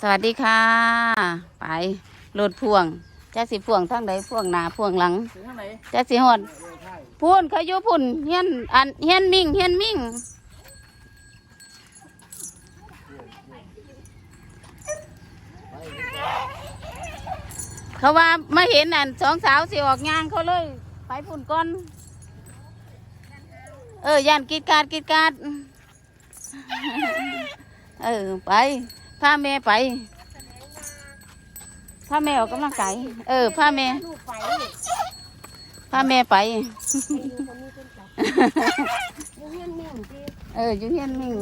สวัสดีค่ะ ไปรถพ่วงจ้าสิพ่วงทั้งใดพ่วงหน้าพ่วงหลังถึงทางไหนจ้าสิหอดพูนเขาอยู่พุ่นเฮียนอันเฮียนมิ่งเฮียนมิ่งเขาว่ามาเห็นอันสองสาวสิออกงานเขาเลย ไปพุ่นก่อน เออย่านกิดการกิดการเออไป พาแม่ไปพาแม่ออกกำลังกายเออพาแม่ลูกไฟพาแม่ไปอยู่คนนี้เป็นจับอยู่เฮียนมิ่งที่เอออยู่เฮียนมิ่ง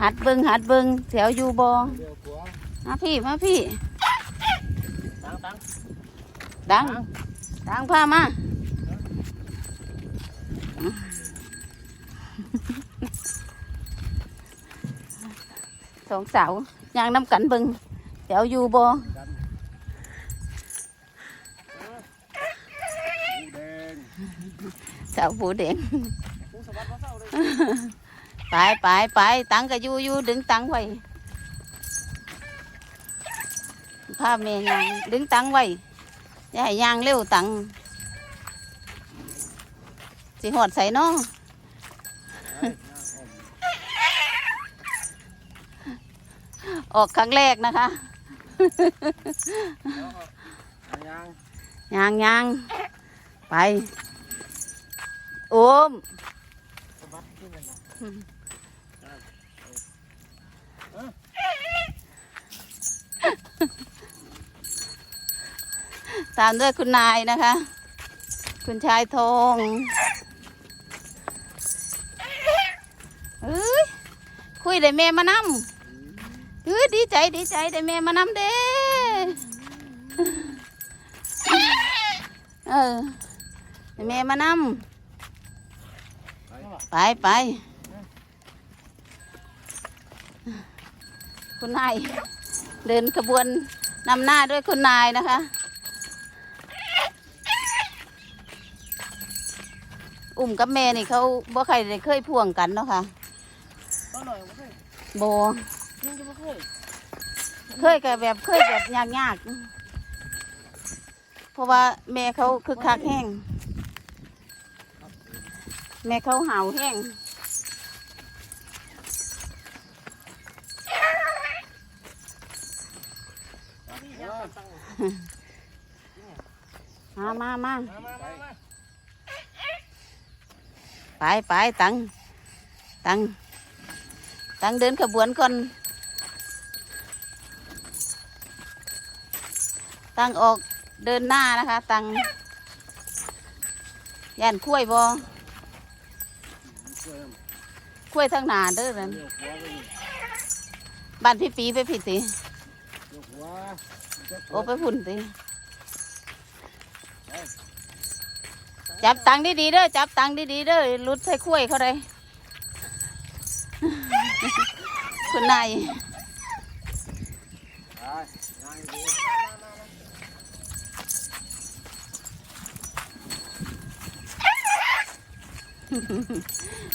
หัดเบิงหัดเบิงแถวอยู่บอเดี๋ยวขัวมาพี่มาพี่ตังตังดังดังพามา สองสาวยางน้ำกันเบิงแถวอยู่บอกันหมูแดงสาวผูแดงหมูสวัสดิ์มาเศร้าเลยไปไปไปตังก็อยู่อยู่ดึงตังไว้พาแม่ยางดึงตังไว้อย่าให้ยางเร็วตังสิหอดใส่เนาะ ออกครั้งแรกนะคะ ยังยางยางไป โอมสวัสดิ์ขึ้นกันนะตามด้วยคุณนายนะคะ คุณชายทองเอ้ยคุยได้แม่มานำ เอ้ยดีใจดีใจได้แม่มานำเด้เออได้แม่มานำไปไปคุณนายเดินขบวนนำหน้าด้วยคุณนายนะคะ อุ้มกับแม่นี่เขาบ่ใครเคยพ่วงกันเนาะค่ะต้นหน่อยไม่เคยโบ ยังจะไม่เคยเคยกับแบบเคยแบบยากยากเพราะว่าแม่เขาคึกคักแห้ง แม่เขาห่าวแห้งมามามาไปไปตังตังตังเดินขบวนก่อน ตังออกเดินหน้านะคะ ตังย่านคุ้วยบอเชื่อมคุ้วยทางหนาเด้อนั่นเดี๋ยวขัวไปนี่บ้านพี่ปีไปผิดสิโอ้ไปพุ่นสิจับตังดีๆเด้อจับตังดีๆเด้อรุดใส่คุ้วยเขาได้คุณนาย ไปยังดี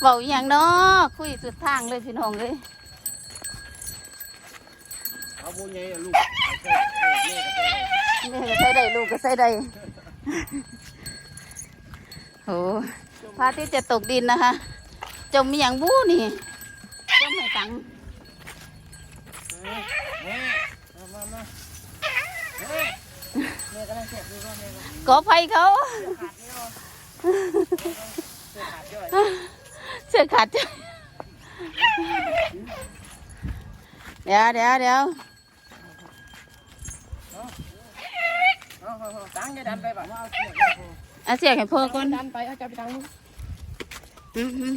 เบาอหย่างเนาะคุยสุดทางเลยพี่น้องเลยเอาบุญใหญ่อะลูกเอาเส้นเอาเส้นเอาเส้นแม่ก็ใส่ได้ลูกก็ใส่ได้โหพระอาทิตย์จะตกดินนะคะ จมมีอย่างบู้นี่จมให้ตังค์แม่มามามาแม่แม่กำลังเจ็บดูว่าแม่กำลังขอภัยเขา เจ็บขาดเนี่ยเจ็บขาดด้วยเสื้อขาดเดี๋ยวเดี๋ยวเดี๋ยวเอาเอาเอาตังจะดันไปป่ะเอาเสียบเอาเสียให้พ่อก่อนดันไปเอาจับไปตังนู้นอือหือ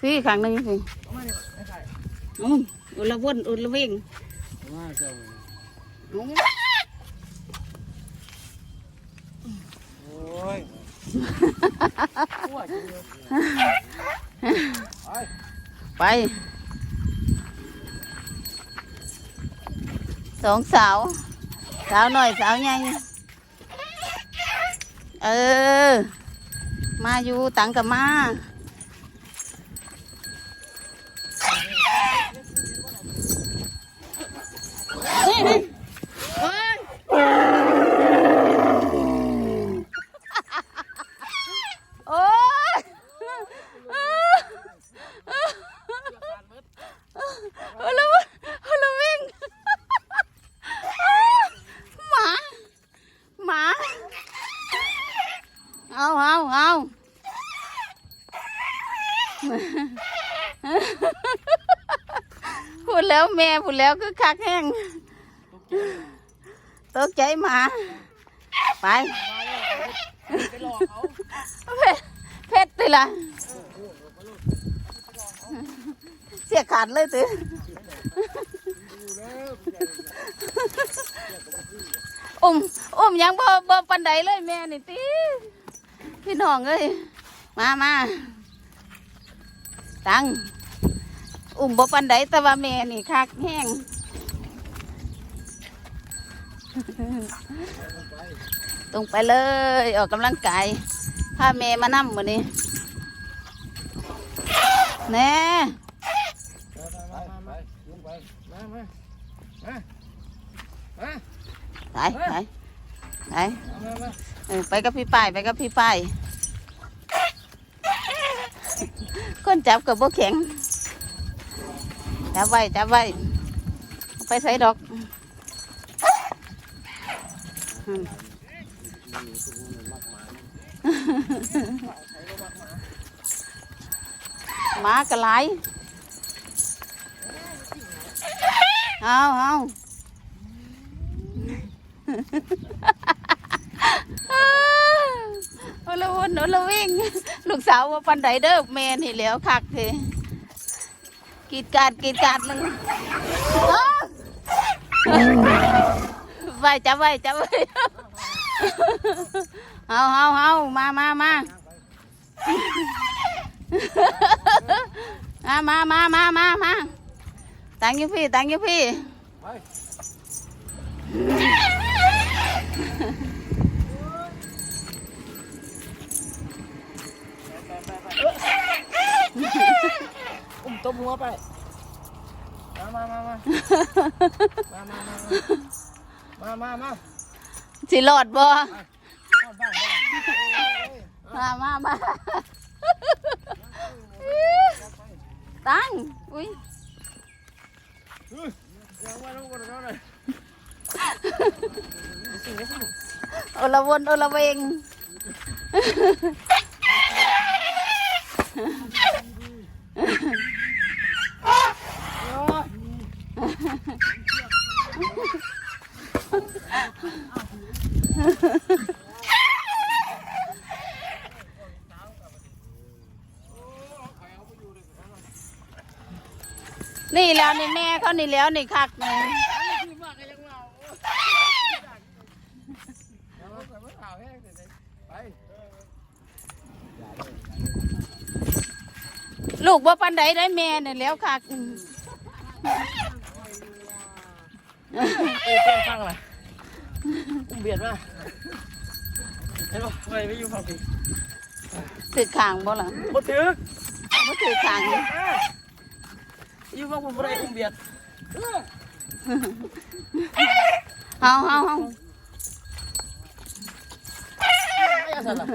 พี่ขังหนึ่งพี่เอามาดิไม่ใช่อืออุละวนอุละเวงเอามาเจ้า อือโอ้ยปวดจังเลยไปไปสองสาวสาวหน่อยสาวใหญ่เออ มาอยู่ตังกับมานี่นี่โอ้ยโอ้ยโอ้แล้วโอ้แล้ววิ่งหมาหมา เอาเอาเอาพูด แม่พูดแล้วคือคักแห้งตกใจหมา ไปเพชรเพชรติละเสียขาดเลยติอุ้มอุ้มยังบ่บ่ปันใดเลยแม่นี่ติพี่น้องเอ้ยมามาตัง อุ้มบ่ปันใดแต่ว่าแม่นี่คักแห้งตรงไปเลย ออกกำลังกายพาแม่มานั่มมือนี้แน่ไปไปลงไปมามามามาไปไปไปมามาเออไปกับพี่ป้ายไปกับพี่ป้ายคนจับกับบ่แข็ง จับไว้จับไว้ไปใส่ดอกหมากระไรเอาเอาโอละวนโอละวิ่ง ลูกสาวว่าปันไดเด้อแม่นี่แหล้วคักเท กรีดกราดกรีดกราดเลยอ้าวไว้จับไว้จับไว้เอาเอาเอามามามามามามามามามาตังอยู่พี่ตังอยู่พี่ ตบหัวไปมามามามามามามามามามาสิหลอดบ่เข้าบ้านบ้านมามามาตังอุ้ยยังไม่รู้กันเขาเลยโอละวนโอละเวง นี่แล้วนี่แม่เขานี่แล้วนี่คักนี่ลูกว่าปันใดได้แม่นี่แล้วคัก เอ้ยเพื่อนฟังอะไรอุ้มเบียดมาเห็นป่ะไปไม่อยู่ฝั่งพี่ถือขางบ่ล่ะบ่ถือบ่ถือขางอยู่ฝั่งผมบ่ได้อุ้มเบียดเอาเอาเอาไม่เอาสั่นล่ะ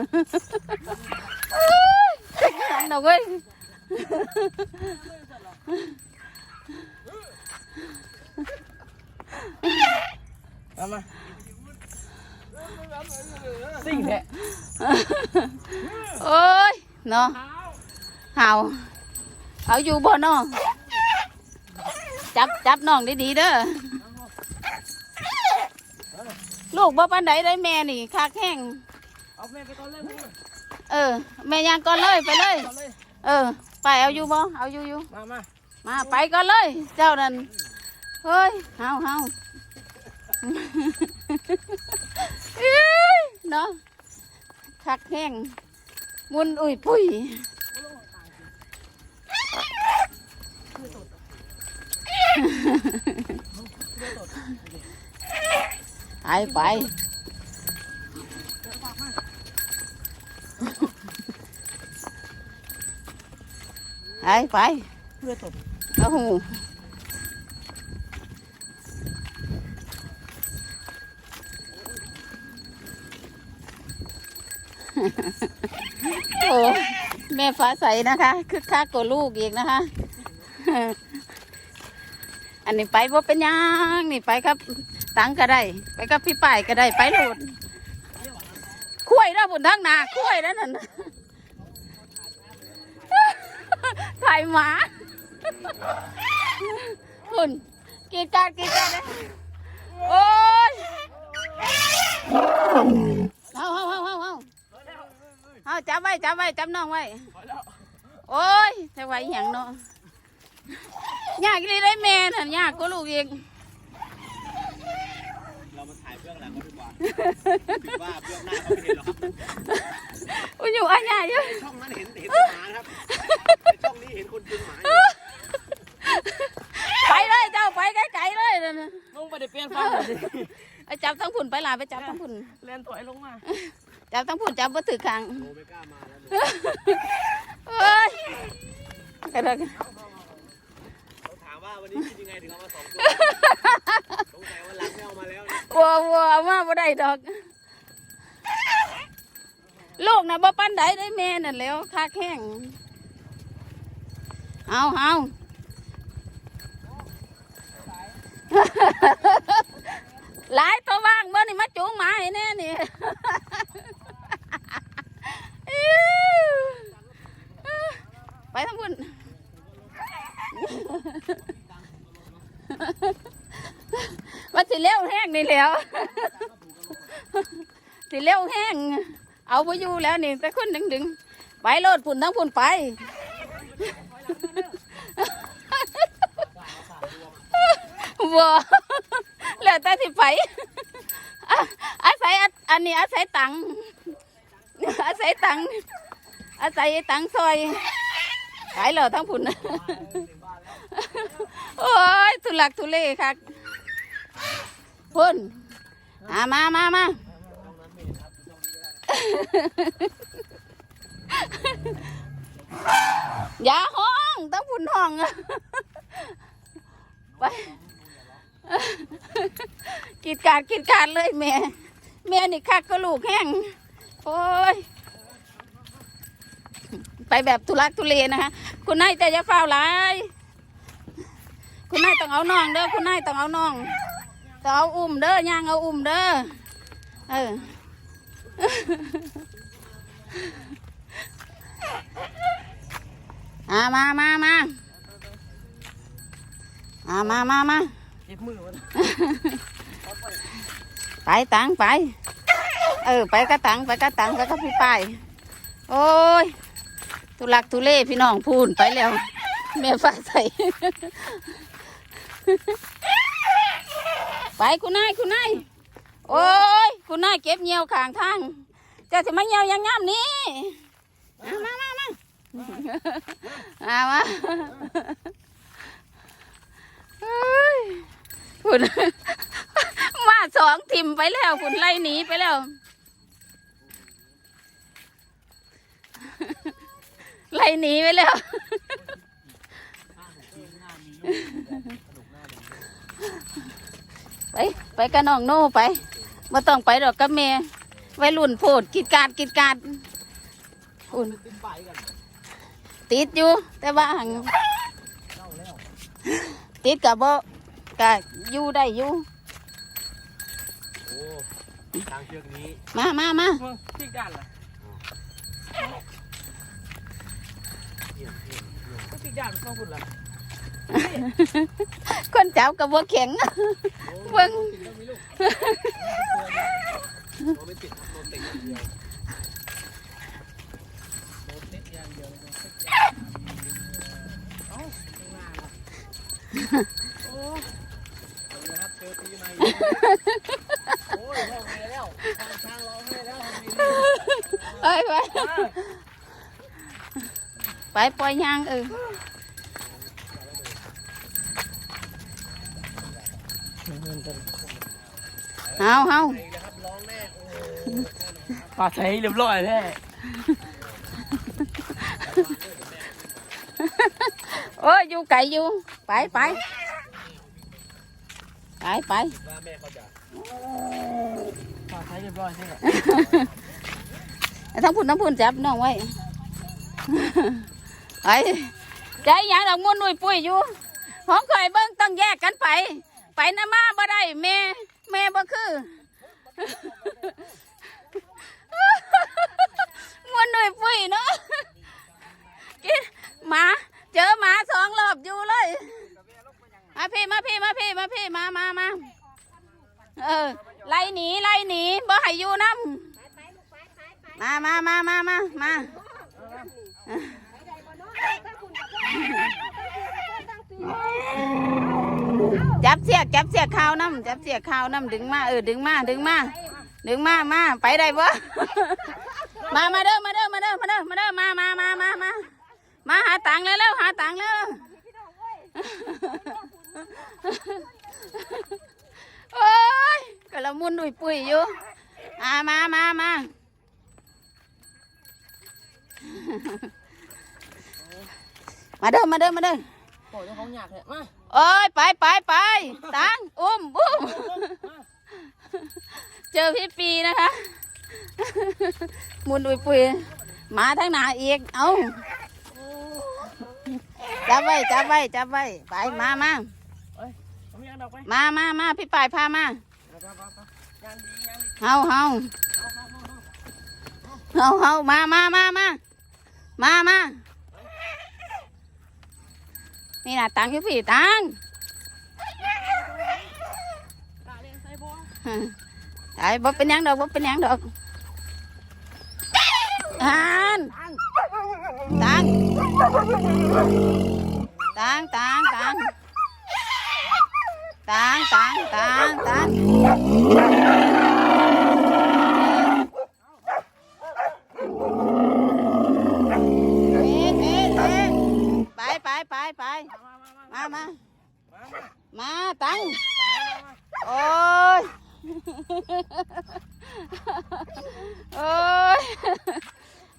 ถือขางดอกเว้ย มามาสิ่งแท้โอ้ยเนาะเห่าเอาอยู่บ่น้องจับจับน้องดีๆเด้อลูกบ่ปันใดได้แม่นี่คักแห้งเอาแม่ไปก่อนเลยมึงเออแม่ยังก่อนเลยไปเลยก่อนเลย เออ ไปเอาอยู่บ่เอาอยู่อยู่มามามาไปก่อนเลย เจ้านั่น thôi không không. Đó. Thật hèn. Muốn ủi pui ai phải ai phải Hãy ฟ้าใสนะคะคึกคักกว่าลูกอีกนะคะ อันนี้ไปว่าเป็นยังนี่ไปครับ ตังก็ได้ ไปกับพี่ป่ายก็ได้ไปโหลดคุ้ยแล้วบนทางนาคุ้ยแล้วนั่นน่ะถ่ายหมาคุณกีดกรารกีดกรารเลยโอ้ยเอาเอาเอาเอา เอาเอาจับไว้จับไว้จับน้องไว้โอ้ยจะไหวอหย่างเนาะยากเลยได้แม่น่ะยากก็ลูกเองเรามาถ่ายเบื้องหลังกันดีกว่าถือว่าเบื้องหน้าเขาไม่เห็นหรอกครับอุ้ยอยู่อันใหญ่เยอะช่องนั้นเห็นเห็นแต่หมานะครับในช่องนี้เห็นคนกินหมาอยู่ไปเลยเจ้าไปไกลๆเลยนั่นน่ะลงไปได้เปลี่ยนฟังเลยดิไปจั บทั้งผุนไปหลาไปจับทั้งผุนเล่นถอยลงมาจับทั้งผุนจับบ่ถือคางโนไม่กล้ามาแล้วโนเอ้ยกระดกเขาถามว่าวันนี้คิดยังไงถึงเอามาสองตัวสงสัยว่าหลังไม่เอามาแล้วนะวัววัวเอามาบ่ได้ดอก ลูกน่ะบ่ปันใดได้แม่นั่นแหล้วคาแข้งเอาเอา ไปทั้งพุ่นว่าสิเลี้ยวแห้งนี่แล้วสิเลี้ยวแห้ง เอาไปอยู่แล้วนี่แต่คนดึงดึงๆไปโลดพุ่นทั้งพุ่นไป นี้อาศัยตังอาศัยตังอาศัยตังซอยไปแล้วทั้งพุ่นโอ้ยทุลักทุเลครับพุ่นมามามามาอย่าห้องต้องพุ่นห้องไปกิดการกิดการเลยแม่ แม่นี่คักก็ลูกแห้งโอ้ยไปแบบทุลักทุเลนะคะคุณนายแต่จะเฝ้าวหลายคุณนายต้องเอาน้องเด้อคุณนายต้องเอาน้องต้องเอาอุ้มเด้อย่างเอาอุ้มเด้อเอออ่ามามามาอ่ามามามาเจ็บมือวะ ไปตังไป เออ ไปกระตังไปกระตังไปกับพี่ไปโอ้ยทุลักทุเลพี่น้องพูนไปแล้ว แม่ฟ้าใสไปคุณนายคุณนายโอ้ยคุณนายเก็บเงียวขางทางจะจะมาเงียวยังงามนี้มามามามามามาเฮ้ยคุณ สองทิมไปแล้วคุณไล่หนีไปแล้ว ไล่หนีไปแล้ว ไป ไปกับน้องโน่ไปมาต้องไปดอกกับแม่ไว้รุ่นโพดกิดการกิดการอุ่นติดอยู่ แต่ว่าหังติดกับบ่กะอยู่ได้อยู่ ทางเชือกนี้มามามามึงที่ด้านล่ะเยี่ยมเยี่ยมเยี่ยมก็ที่ด้านต้องพูดล่ะคนจับกับบ่แข็งเบิ่งโนไม่ติดครับโนติดอย่างเดียวเอ้าข้างหน้าล่ะโอ้เอาเลยครับเจอปีใหม่ เอ้ยไปไปปล่อยยางเออเฮาเฮาปลาใช้เรียบร้อยแท้โอ้ยอยู่ไกลอยู่ไปไป ไปไปว่าแม่เขาจะฝากใช้เรียบร้อยใช่ไหมทั้งพุ่นทั้งพุ่นจับน้องไว้ไอ้ใจหยังดอกมุนนุ่ยปุ้ยอยู่ของข่อยเบิ้งต้องแยกกันไป ไปนะมาบ่ได้แม่แม่บ่คือมวนนุ่ยปุ้ยเนาะกินหมา เจอหมาสองรอบอยู่เลย มาพี่มาพี่มาพี่มาพี่มามามาเออไล่หนีไล่หนีบ่ให้อยู่น้ำมามามามามามาจับเสียกจับเสียกข้าวน้ำจับเสียกข้าวน้ำดึงมาเออดึงมาดึงมาดึงมามาไปได้บ่มามาเด้อมาเด้อมาเด้อมาเด้อมาเด้อมามามามามามาหาตังค์แล้วเร็วหาตังค์แล้ว โอ้ยกละมุนดุยปุยอยู่อามามามามาเด้อมาเด้อมาเด้อโอ้ยเจ้าของอยากเลยมาโอ้ยไปไปไปตังอุ้มอุ้มเจอพี่ปีนะคะมุนดุยปุยมาทั้งหนาอีกเอาจับไว้จับไว้จับไว้ไปมามาผมยัง ดอกไปมามามาพี่ปายพามาไปไปไปงานดีงานดีเฮาเฮาเฮาเฮามามามามามามานี่นะตังค์อยู่พี่ตังค์กะเลี้ยงใส่บ่ไอ้บ่เป็นหยังดอกบ่เป็นหยังดอกอ่านตังค์ตังค์ตังค์ตัง tán tán tán tán ไปไปไปไปมามามาตังโอ้ยโอ้ย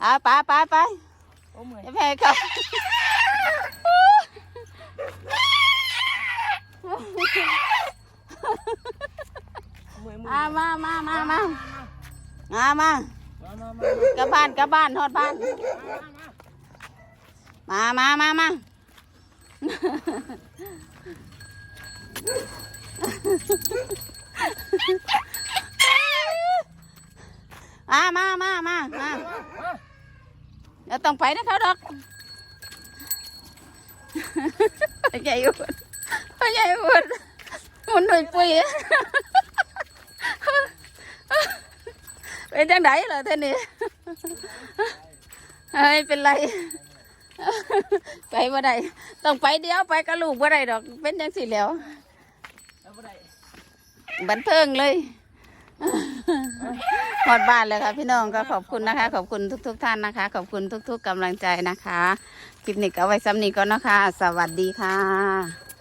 เอาไปไปไปจะแพ้เขา เมื่อยมือมามามามามามามามามามา กลับบ้านกลับบ้านทอดบ้าน มามามามามามามามามามามาเดี๋ยวต้องไปนะเขาดอกพ่อใหญ่อ้วน พ่อใหญ่อ้วนมันหนุ่ยปุยเป็นจังไดเหรอท่านนี่เฮ้ยเป็นไร ไปบ่ได้ต้องไปเดียวไปกับลูกบ่ได้ดอก เป็นจังสิแหล้วบันเทิงเลยหอดบ้านเลยค่ะพี่น้องก็ขอบคุณนะคะ ขอบคุณทุกๆท่านนะคะ ขอบคุณทุก ๆกำลังใจนะคะ คลิปนี้ก็เอาไว้ซ้ำนี้ก็นะคะ สวัสดีค่ะ